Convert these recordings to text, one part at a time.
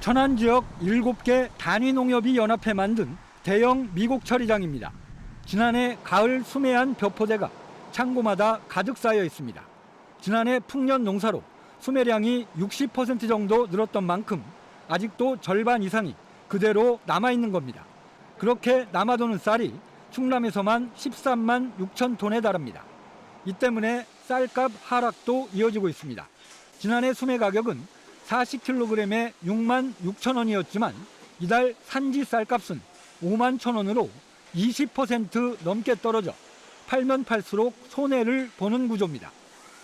천안 지역 7개 단위 농협이 연합해 만든 대형 미국 처리장입니다. 지난해 가을 수매한 벼포대가 창고마다 가득 쌓여 있습니다. 지난해 풍년 농사로 수매량이 60% 정도 늘었던 만큼 아직도 절반 이상이 그대로 남아 있는 겁니다. 그렇게 남아도는 쌀이 충남에서만 13만 6천 톤에 달합니다. 이 때문에 쌀값 하락도 이어지고 있습니다. 지난해 수매 가격은 40kg에 6만 6천 원이었지만 이달 산지 쌀값은 5만 천 원으로 20% 넘게 떨어져 팔면 팔수록 손해를 보는 구조입니다.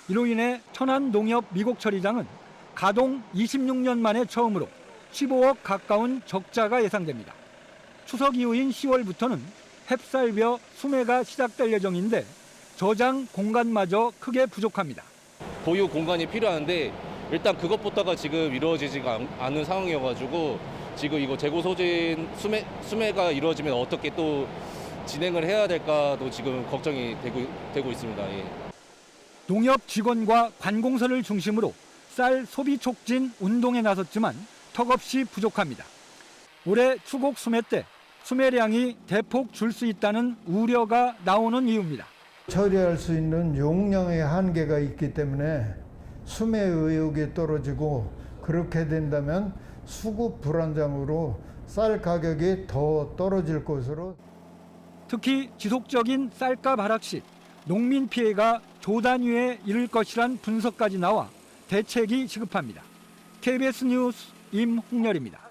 이로 인해 천안 농협 미국 처리장은 가동 26년 만에 처음으로 15억 가까운 적자가 예상됩니다. 추석 이후인 10월부터는 햅쌀벼 수매가 시작될 예정인데 저장 공간마저 크게 부족합니다. 보유 공간이 필요한데 일단 그것부터가 지금 이루어지지가 않- 않는 상황이어가지고 지금 이거 재고 소진 수매 수매가 이루어지면 어떻게 또 진행을 해야 될까도 지금 걱정이 되고 되고 있습니다. 예. 농협 직원과 관공서를 중심으로 쌀 소비 촉진 운동에 나섰지만 턱없이 부족합니다. 올해 추곡 수매 때 수매량이 대폭 줄 수 있다는 우려가 나오는 이유입니다. 처리할 수 있는 용량의 한계가 있기 때문에 수매 의욕이 떨어지고 그렇게 된다면 수급 불안장으로 쌀 가격이 더 떨어질 것으로 특히 지속적인 쌀값 하락 시 농민 피해가 조 단위에 이를 것이란 분석까지 나와 대책이 시급합니다. KBS 뉴스 임홍렬입니다.